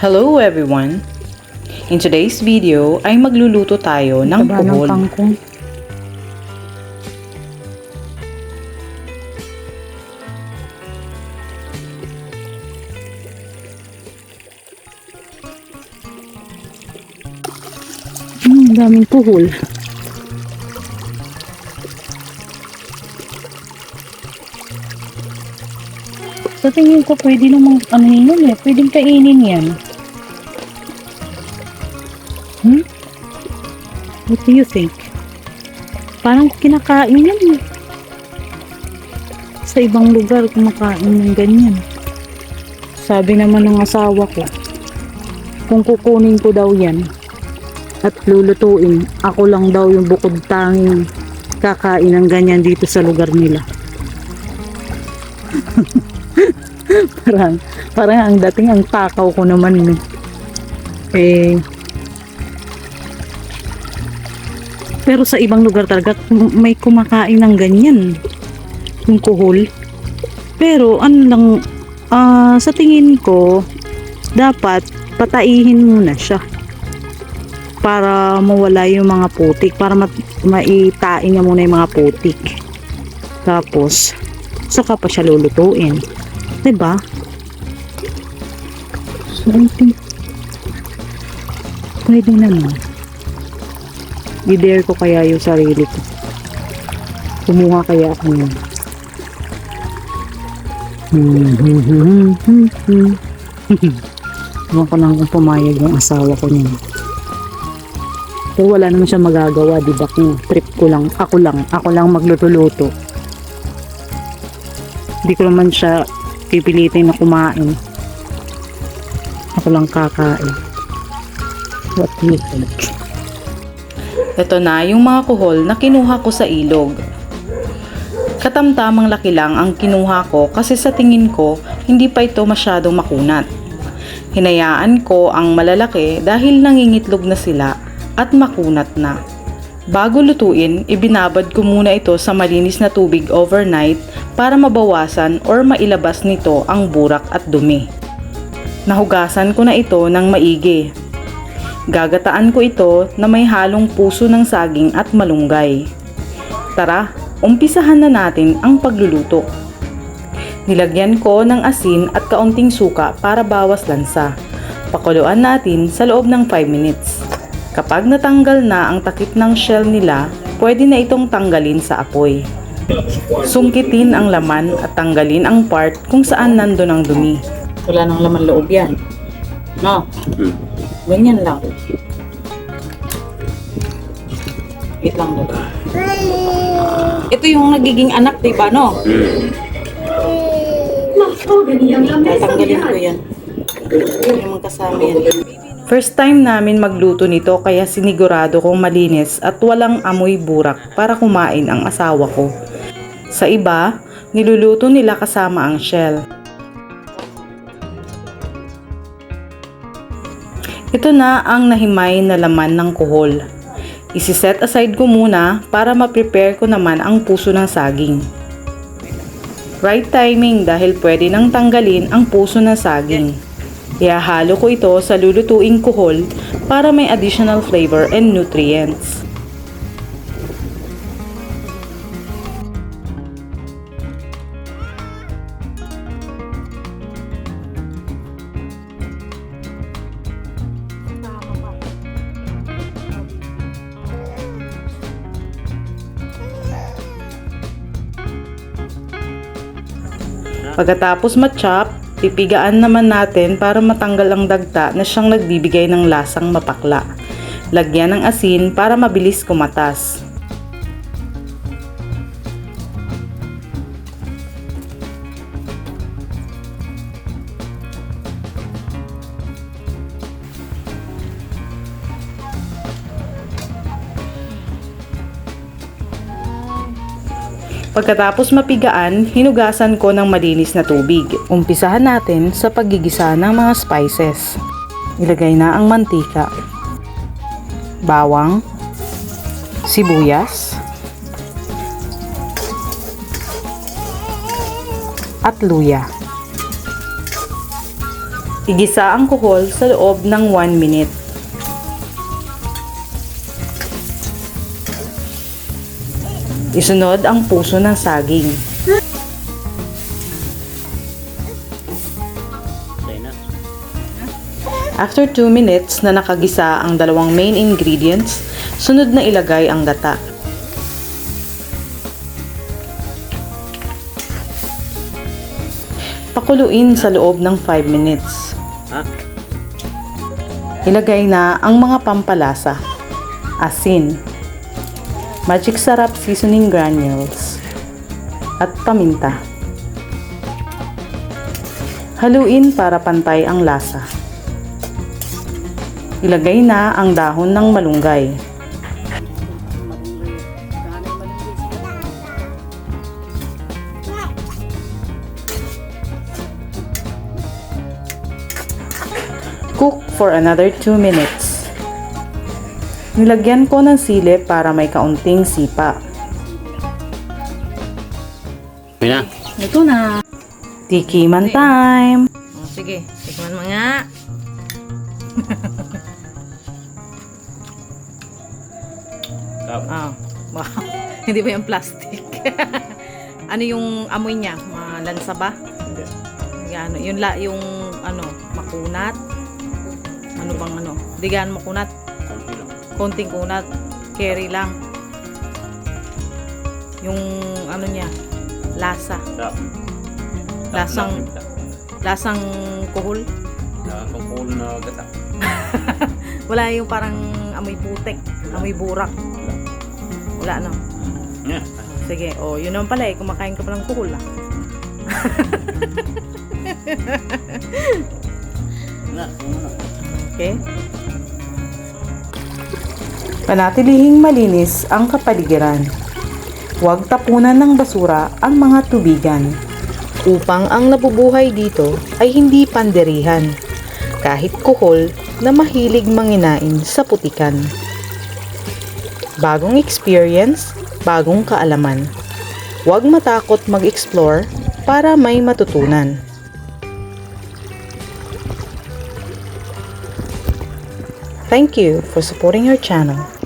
Hello everyone! In today's video ay magluluto tayo ng ng puhol. kangkong. Hmm, daming puhol. Sa tingin ko, pwede namang ano yun eh. Pwedeng kainin yan. Hmm? What do you think? Parang kinakain yan eh. Sa ibang lugar, kumakain ng ganyan. Sabi naman ng asawa ko, kung kukunin ko daw yan at lulutuin, ako lang daw yung bukod tanging kakain ng ganyan dito sa lugar nila. parang, parang ang dating ang takaw ko naman eh. Eh, pero sa ibang lugar talaga may kumakain ng ganyan. Yung kuhol. Pero ano lang, ah, sa tingin ko, dapat pataihin muna siya. Para mawala yung mga putik. Para mat- maitain niya muna yung mga putik. Tapos, saka pa siya lulutuin. 'Di ba? So, I think, pwede naman. I-dare ko kaya yung sarili ko. Kumuha kaya ako nun. Ewan ko lang kung pumayag yung asawa ko niyan. Pero wala naman siya magagawa, di ba? Kung trip ko lang, ako lang, ako lang magluto-luto. Hindi ko naman siya pipilitin na kumain. Ako lang kakain. What do you think? Ito na yung mga kuhol na kinuha ko sa ilog. Katamtamang laki lang ang kinuha ko kasi sa tingin ko hindi pa ito masyadong makunat. Hinayaan ko ang malalaki dahil nangingitlog na sila at makunat na. Bago lutuin, ibinabad ko muna ito sa malinis na tubig overnight para mabawasan or mailabas nito ang burak at dumi. Nahugasan ko na ito ng maigi. Gagataan ko ito na may halong puso ng saging at malunggay. Tara, umpisahan na natin ang pagluluto. Nilagyan ko ng asin at kaunting suka para bawas lansa. Pakuluan natin sa loob ng 5 minutes. Kapag natanggal na ang takip ng shell nila, pwede na itong tanggalin sa apoy. Sungkitin ang laman at tanggalin ang part kung saan nando ang dumi. Wala nang laman loob yan. No? Ganyan lang. Wait lang daw. Ito yung nagiging anak, di ba, no? Tatanggalin ko yan. Naman kasama yan. First time namin magluto nito kaya sinigurado kong malinis at walang amoy burak para kumain ang asawa ko. Sa iba, niluluto nila kasama ang shell. Ito na ang nahimay na laman ng kuhol. Isiset aside ko muna para ma-prepare ko naman ang puso ng saging. Right timing dahil pwede nang tanggalin ang puso ng saging. Ihahalo ko ito sa lulutuing kuhol para may additional flavor and nutrients. Pagkatapos ma-chop, pipigaan naman natin para matanggal ang dagta na siyang nagbibigay ng lasang mapakla. Lagyan ng asin para mabilis kumatas. Pagkatapos mapigaan, hinugasan ko ng malinis na tubig. Umpisahan natin sa paggigisa ng mga spices. Ilagay na ang mantika, bawang, sibuyas, at luya. Igisa ang kuhol sa loob ng 1 minute. Isunod ang puso ng saging. After 2 minutes na nakagisa ang dalawang main ingredients, sunod na ilagay ang gata. Pakuluin sa loob ng 5 minutes. Ilagay na ang mga pampalasa, asin, magic sarap seasoning granules, at paminta. Haluin para pantay ang lasa. Ilagay na ang dahon ng malunggay. Cook for another 2 minutes. Nilagyan ko ng sili para may kaunting sipa. Yun na. Ito na. Tikiman time! Oh, sige, tikman mo nga. Ah, wow. Hindi ba yung plastic? ano yung amoy niya? Malansa ba? Hindi. Yan, yun la, yung ano, makunat. Ano bang ano? Hindi gaan makunat. Konting kunat. Carry lang. Yung ano niya, lasa. Sarap. Lasang, lasang kuhol. Nakakungkul na gata. Wala yung parang amoy putek, amoy burak. Wala no. Yeah. Sige, oh, yun naman pala eh, kumakain ka pa ng kuhol ah. Na, na. Okay? Panatilihing malinis ang kapaligiran. Huwag tapunan ng basura ang mga tubigan. Upang ang nabubuhay dito ay hindi panderihan. Kahit kuhol na mahilig manginain sa putikan. Bagong experience, bagong kaalaman. Huwag matakot mag-explore para may matutunan. Thank you for supporting our channel.